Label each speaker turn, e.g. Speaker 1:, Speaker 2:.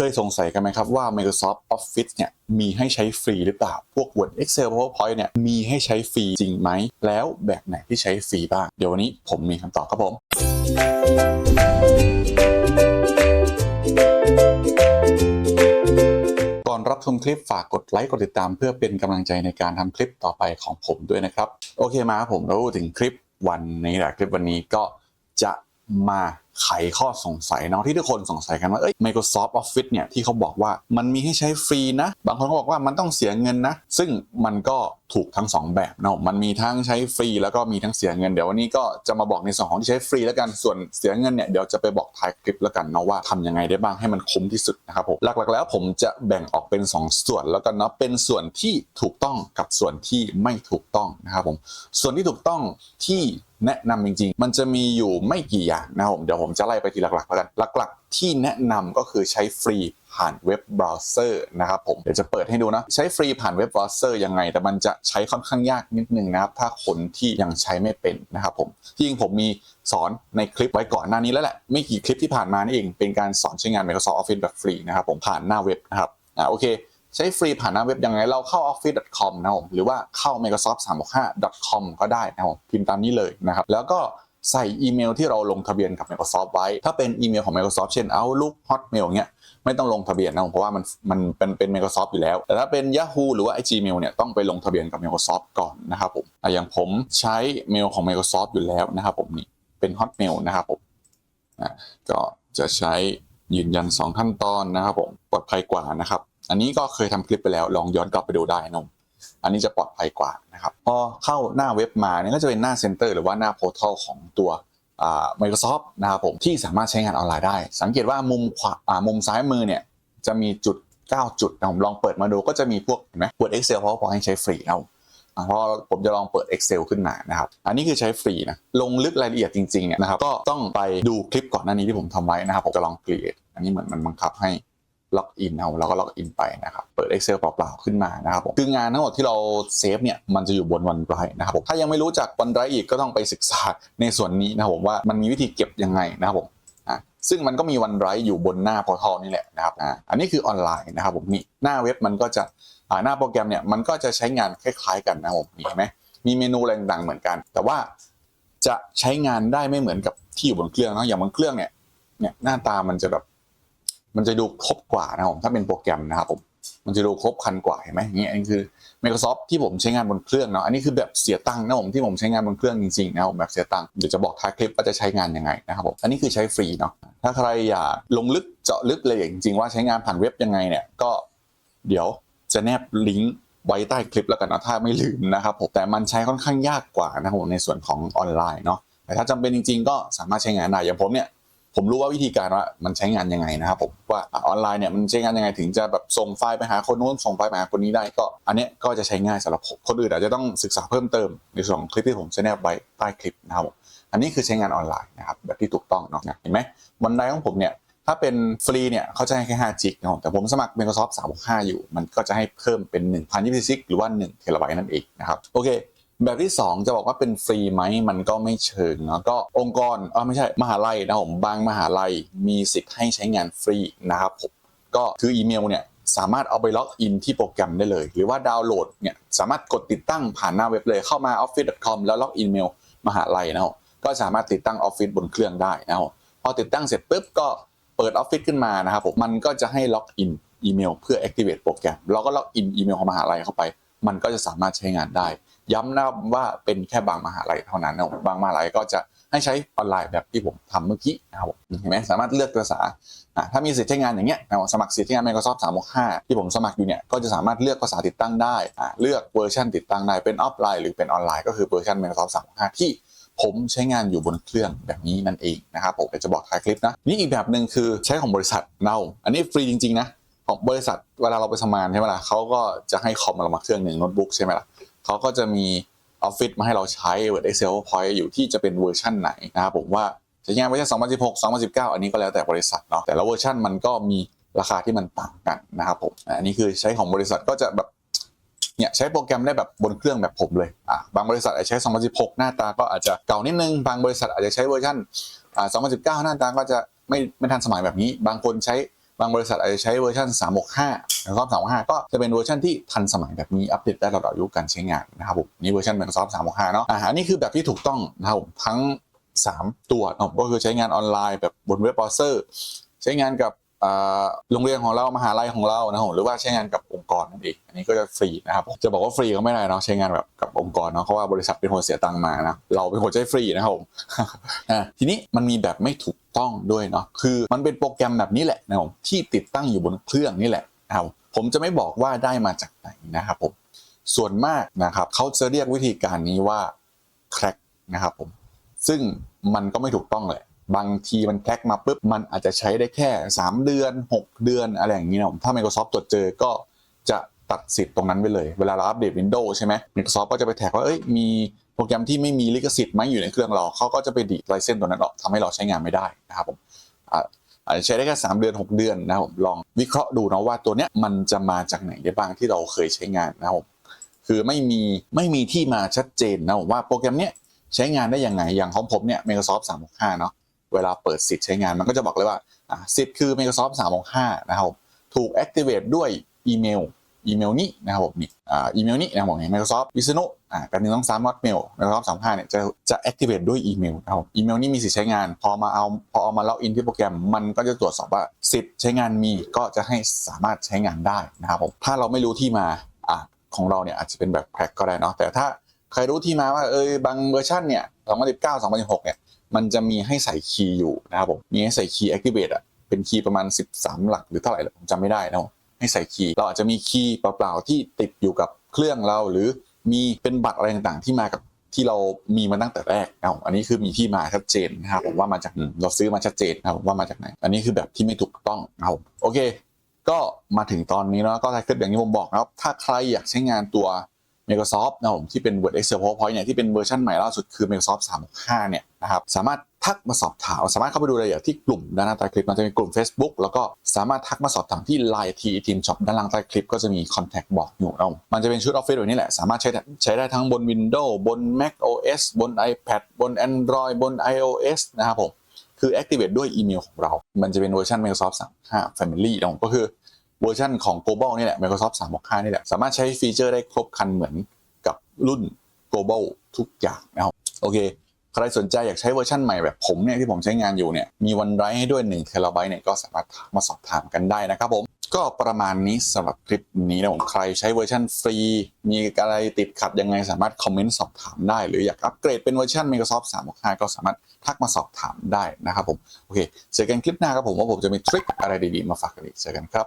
Speaker 1: เคยสงสัยกันไหมครับว่า Microsoft Office เนี่ยมีให้ใช้ฟรีหรือเปล่า พวก Word Excel PowerPoint เนี่ยมีให้ใช้ฟรีจริงไหม แล้วแบบไหนที่ใช้ฟรีบ้าง เดี๋ยววันนี้ผมมีคำตอบครับผมก่อนรับชมคลิปฝากกดไลค์กดติดตามเพื่อเป็นกำลังใจในการทำคลิปต่อไปของผมด้วยนะครับ โอเคมาครับผมเราถึงคลิปวันนี้แหละคลิปวันนี้ก็จะมา ไขข้อสงสัยเนาะที่ทุกคนสงสัยกันว่าเอ้ย Microsoft Office เนี่ยที่เขาบอกว่ามันมีให้ใช้ฟรีนะ บางคนก็บอกว่ามันต้องเสียเงินนะ ซึ่งมันก็ถูกทั้งสองแบบเนาะมันมีทั้งใช้ฟรีแล้วก็มีทั้งเสียเงินเดี๋ยววันนี้ก็จะมาบอกในส่วนของที่ใช้ฟรีแล้วกันส่วนเสียเงินเนี่ยเดี๋ยวจะไปบอกท้ายคลิปแล้วกันเนาะว่าทำยังไงได้บ้างให้มันคุ้มที่สุดนะครับผมหลักๆแล้วผมจะแบ่งออกเป็น 2 ส่วนแล้วกันเนาะเป็นส่วนที่ถูกต้องกับส่วนที่ไม่ถูกต้องนะครับผมส่วนที่ถูกต้องที่แนะนำจริง ๆ มันจะมีอยู่ไม่กี่อย่างนะครับผมเดี๋ยวผมจะไล่ไปทีหลักๆแล้วกัน หลักๆ ที่แนะนำก็คือใช้ฟรีผ่านเว็บเบราว์เซอร์นะครับผม เดี๋ยวจะเปิดให้ดูนะ ใช้ฟรีผ่านเว็บเบราว์เซอร์ยังไง แต่มันจะใช้ค่อนข้างยากนิดนึงนะครับ ถ้าคนที่ยังใช้ไม่เป็นนะครับผมที่จริงผมมีสอนในคลิปไว้ก่อนหน้านี้แล้วแหละ ไม่กี่คลิปที่ผ่านมานี่เอง เป็นการสอนใช้งาน Microsoft Office แบบฟรีนะครับผมผ่านหน้าเว็บนะครับ อ่าโอเคใช้ฟรีผ่านหน้าเว็บยังไงเราเข้า office.com นะครับผมหรือว่าเข้า microsoft 365.com ก็ได้นะครับผมพิมพ์ตามนี้เลยนะครับแล้วก็ ใส่อีเมลที่เราลงทะเบียนกับ Microsoft ไว้ ถ้าเป็นอีเมลของ Microsoft เช่น Outlook Hotmail เงี้ยไม่ต้องลงทะเบียนนะผมเพราะว่ามันมันเป็นเป็น Microsoft อยู่แล้ว แต่ถ้าเป็น Yahoo หรือว่า Gmail เนี่ยต้องไปลงทะเบียนกับ Microsoft ก่อนนะครับผมอย่างผมใช้เมลของ Microsoft อยู่แล้วนะครับผมนี่เป็น Hotmail นะครับผมก็จะใช้ยืนยัน 2 ขั้นตอนนะครับผมปลอดภัยกว่านะครับ อันนี้ก็เคยทำคลิปไปแล้วลองย้อนกลับไปดูได้นะผม อันนี้จะปลอดภัยกว่านะครับพอเข้าหน้าเว็บมาเนี่ยก็จะเป็นหน้าเซ็นเตอร์หรือว่าหน้าโพ r t a l ของตัว Microsoft นะครับผมที่สามารถใช้งานออนไลน์ได้ สังเกตว่ามุมขวามุมซ้ายมือเนี่ยจะมีจุด 9 จุดนะผมลองเปิดมาดูก็จะมีพวกเห็นไหม Word Excel PowerPoint ให้ใช้ฟรีนะอ่าเพราะผมจะลองเปิด Excel ขึ้นมานะครับ อันนี้คือใช้ฟรีนะ ลงลึกรายละเอียดจริงๆเนี่ยนะครับ ก็ต้องไปดูคลิปก่อนหน้านี้ที่ผมทำไว้นะครับ ผมจะลอง create อันนี้เหมือนมันบังคับให้ ล็อกอินเอาแล้วก็ล็อกอินไปนะครับ เปิด Excel เปล่าๆขึ้นมานะครับผมคืองานทั้งหมดที่เราเซฟเนี่ยมันจะอยู่บน OneDrive นะครับผมถ้ายังไม่รู้จัก OneDrive อีกก็ต้องไปศึกษาในส่วนนี้นะครับผมว่ามันมีวิธีเก็บยังไงนะครับผมอะซึ่งมันก็มี OneDrive อยู่บนหน้า Portal นี่แหละนะครับอันนี้คือออนไลน์นะครับผมนี่หน้าเว็บมันก็จะหน้าโปรแกรมเนี่ยมันก็จะใช้งานคล้ายๆกันนะครับผมเห็นไหมมีเมนูอะไรต่างๆเหมือนกัน แต่ว่าจะใช้งานได้ไม่เหมือนกับที่อยู่บนเครื่องนะอย่างบนเครื่องเนี่ยเนี่ยหน้าตามันจะแบบ มันจะดูครบกว่านะครับผมถ้าเป็นโปรแกรมนะครับผมมันจะดูครบคันกว่าเห็นไหมอย่างเงี้ยอันนี้คือ Microsoft ที่ผมใช้งานบนเครื่องเนาะอันนี้คือแบบเสียตังค์นะผมที่ผมใช้งานบนเครื่องจริงๆนะผมแบบเสียตังค์เดี๋ยวจะบอกท้ายคลิปว่าจะใช้งานยังไงนะครับผมอันนี้คือใช้ฟรีเนาะถ้าใครอยากลงลึกเจาะลึกเลยจริงๆว่าใช้งานผ่านเว็บยังไงเนี่ยก็เดี๋ยวจะแนบลิงก์ไว้ใต้คลิปแล้วกันนะถ้าไม่ลืมนะครับผมแต่มันใช้ค่อนข้างยากกว่านะครับผมในส่วนของออนไลน์เนาะแต่ถ้าจำเป็นจริง ๆ ก็สามารถใช้งานได้อย่างผมเนี่ย ผมรู้ว่าวิธีการว่ามันใช้งานยังไงนะครับผมว่าออนไลน์เนี่ยมันใช้งานยังไงถึงจะแบบส่งไฟล์ไปหาคนโน้นส่งไฟล์ไปหาคนนี้ได้ก็ อันเนี้ยก็จะใช้ง่ายสำหรับผมคนอื่นอาจจะต้องศึกษาเพิ่มเติมในส่วนของคลิปที่ผมแนบไว้ใต้คลิปนะครับอันนี้คือใช้งานออนไลน์นะครับแบบที่ถูกต้องเนาะเห็นไหมวันไดของผมเนี่ยถ้าเป็นฟรีเนี่ยเขาจะให้แค่5จิกนะครับแต่ผมสมัคร Microsoft 365 อยู่ มันก็จะให้เพิ่มเป็น 1,026 หรือว่า1เทราไบต์นั่นเองนะครับโอเค แบบที่ 2 จะบอกว่าเป็นฟรีไหมมันก็ไม่เชิงเนาะก็องค์กรเออไม่ใช่มหาลัยนะผมบางมหาลัยมีสิทธิ์ให้ใช้งานฟรีนะครับผมก็คืออีเมลเนี่ยสามารถเอาไปล็อกอินที่โปรแกรมได้เลย หรือว่าดาวน์โหลดเนี่ยสามารถกดติดตั้งผ่านหน้าเว็บเลยเข้ามา office.com แล้วล็อกอินเมลมหาลัยนะครับก็สามารถติดตั้ง Office บนเครื่องได้นะครับพอติดตั้งเสร็จปุ๊บก็เปิดออฟฟิศขึ้นมานะครับผมมันก็จะให้ล็อกอินอีเมลเพื่อ activate โปรแกรมเราก็ล็อกอินอีเมลของมหาลัยเข้าไป มันก็จะสามารถใช้งานได้ ย้ำนะว่าเป็นแค่บางมหาลัยเท่านั้นนะบางมหาลัยก็จะให้ใช้ออนไลน์แบบที่ผมทำเมื่อกี้นะครับเห็นไหมสามารถเลือกภาษาถ้ามีสิทธิ์ใช้งานอย่างเงี้ยนะสมัครสิทธิ์ใช้งาน Microsoft 365 ที่ผมสมัครอยู่เนี่ยก็จะสามารถเลือกภาษาติดตั้งได้ เลือกเวอร์ชันติดตั้งได้เป็นออฟไลน์หรือเป็นออนไลน์ก็คือเวอร์ชัน Microsoft 365 ที่ผมใช้งานอยู่บนเครื่องแบบนี้นั่นเองนะครับผมเดี๋ยวจะบอกท้ายคลิปนะนี่อีกแบบหนึ่งคือใช้ของบริษัทเราอันนี้ฟรีจริงๆนะของบริษัทเวลาเราไปทำงานใช่ไหมล่ะเขาก็จะให้คอมเรามาเครื่องหนึ่งโน้ตบุ๊กใช่ไหมล่ะ เขาก็จะมีออฟฟิศมาให้เราใช้ Word Excel PowerPoint อยู่ที่จะเป็นเวอร์ชันไหนนะครับผมว่าใช้งานเวอร์ชัน2016 2019 อันนี้ก็แล้วแต่บริษัทเนาะแต่ละเวอร์ชันมันก็มีราคาที่มันต่างกันนะครับผมอันนี้คือใช้ของบริษัทก็จะแบบเนี่ยใช้โปรแกรมได้แบบบนเครื่องแบบผมเลยอะบางบริษัทอาจจะใช้ 2016 หน้าตาก็อาจจะเก่านิดนึง บางบริษัทอาจจะใช้เวอร์ชันอ่า2019 หน้าตาก็จะไม่ไม่ทันสมัยแบบนี้ บางคนใช้ บางบริษัทอาจจะใช้เวอร์ชัน365 Microsoft 365 ก็จะเป็นเวอร์ชันที่ทันสมัยแบบนี้อัปเดตได้ตลอดอายุการใช้งานนะครับผมนี่เวอร์ชัน Microsoft 365 เนาะอ่าอันนี้คือแบบที่ถูกต้องนะครับผมทั้ง 3 ตัวนะก็คือใช้งานออนไลน์แบบบนเว็บเบราว์เซอร์ ใช้งานกับ โรงเรียนของเรามหาลัยของเรานะผมหรือว่าใช้งานกับองค์กรนั่นเองอันนี้ก็จะฟรีนะครับจะบอกว่าฟรีก็ไม่ได้เนาะใช้งานแบบกับองค์กรเนาะเพราะว่าบริษัทเป็นคนเสียตังค์มานะเราเป็นคนใช้ฟรีนะครับผมทีนี้มันมีแบบไม่ถูกต้องด้วยเนาะคือมันเป็นโปรแกรมแบบนี้แหละนะผมที่ติดตั้งอยู่บนเครื่องนี่แหละนะครับผมจะไม่บอกว่าได้มาจากไหนนะครับผมส่วนมากนะครับเขาจะเรียกวิธีการนี้ว่า crack นะครับผมซึ่งมันก็ไม่ถูกต้องเลย บางทีมันแคร็กมาปุ๊บมันอาจจะใช้ได้แค่ 3 เดือน 6 เดือนอะไรอย่างนี้นะผมถ้า Microsoft ตรวจเจอก็จะตัดสิทธิ์ตรงนั้นไปเลย เวลาเราอัปเดต Windows ใช่ไหม Microsoft ก็จะไปแท็กว่าเอ้ยมีโปรแกรมที่ไม่มีลิขสิทธิ์ไหมอยู่ในเครื่องเราเขาก็จะไปดีดไลเซนส์ตัวนั้นออกทำให้เราใช้งานไม่ได้นะครับผมอะอาจจะใช้ได้แค่3เดือน 6 เดือนนะครับผมลองวิเคราะห์ดูนะว่าตัวเนี้ยมันจะมาจากไหนได้บ้างที่เราเคยใช้งานนะครับผมคือไม่มีไม่มีที่มาชัดเจนนะผมว่าโปรแกรมเนี้ยใช้งานได้ยังไงอย่างของผมเนี่ย Microsoft 365 เนาะ เวลาเปิดสิทธิ์ใช้งานมันก็จะบอกเลยว่าอะสิทธิ์คือ Microsoft 365นะครับถูก activate ด้วยอีเมลอีเมลนี้นะครับผมนี่อ่าอีเมลนี้นะครับผมนี่ Microsoft วิษณุอ่าการหนึ่งต้องสามมอดเมล Microsoft 35เนี่ยจะจะ activate ด้วยอีเมลนะครับอีเมลนี้มีสิทธิ์ใช้งาน พอมาเอาพอเอามาล็อกอินที่โปรแกรมมันก็จะตรวจสอบว่าสิทธิ์ใช้งานมีก็จะให้สามารถใช้งานได้นะครับผมถ้าเราไม่รู้ที่มาอะของเราเนี่ยอาจจะเป็นแบบแคร็กก็ได้เนาะแต่ถ้าใครรู้ที่มาว่าเออบางเวอร์ชันเนี่ย2019 2016เนี่ย มันจะมีให้ใส่คีย์อยู่นะครับผมมีให้ใส่คีย์ activate อะเป็นคีย์ประมาณ 13 หลักหรือเท่าไหร่ผมจำไม่ได้นะให้ใส่คีย์เราอาจจะมีคีย์เปล่าๆที่ติดอยู่กับเครื่องเรา หรือมีเป็นบัตรอะไรต่างๆ ที่มากับที่เรามีมาตั้งแต่แรกนะครับผมอันนี้คือมีที่มาชัดเจนนะครับผมว่ามาจากเราซื้อมาชัดเจนนะครับว่ามาจากไหน อันนี้คือแบบที่ไม่ถูกต้องนะครับโอเค ก็มาถึงตอนนี้แล้วก็ถ้าเกิดอย่างที่ผมบอกนะครับถ้าใครอยากใช้งานตัว Microsoft นะครับผมที่เป็น Word Excel PowerPoint เนี่ยที่เป็นเวอร์ชันใหม่ล่าสุดคือ Microsoft 365เนี่ยนะครับสามารถทักมาสอบถามสามารถเข้าไปดูรายละเอียดที่กลุ่มด้านล่างใต้คลิปมันจะมีกลุ่ม Facebook แล้วก็สามารถทักมาสอบถามที่ Line T Team Shop ด้านล่างใต้คลิปก็จะมี Contact บอกอยู่นะครับมันจะเป็นชุดออฟฟิศแบบนี้แหละ สามารถใช้ใช้ได้ทั้งบน Windows บน Mac OS บน iPad บน Android บน iOS นะครับผมคือ activate ด้วยอีเมลของเรา มันจะเป็นเวอร์ชัน Microsoft 35 Family นะก็คือ เวอร์ชันของ Global นี่แหละ Microsoft 365 นี่แหละ สามารถใช้ฟีเจอร์ได้ครบครันเหมือนกับรุ่น global ทุกอย่างนะครับโอเค ใครสนใจอยากใช้เวอร์ชันใหม่แบบผมเนี่ยที่ผมใช้งานอยู่เนี่ยมีวันไรให้ด้วย1เทราไบต์เนี่ยก็สามารถทักมาสอบถามกันได้นะครับผมก็ประมาณนี้สำหรับคลิปนี้นะผมใครใช้เวอร์ชันฟรี มีอะไรติดขัดยังไงสามารถคอมเมนต์สอบถามได้ หรืออยากอัปเกรดเป็นเวอร์ชัน Microsoft 365 ก็สามารถทักมาสอบถามได้นะครับผม โอเคเจอกันคลิปหน้าครับผมว่าผมจะมีทริคอะไรดีๆ มาฝากกันอีกเจอกันครับ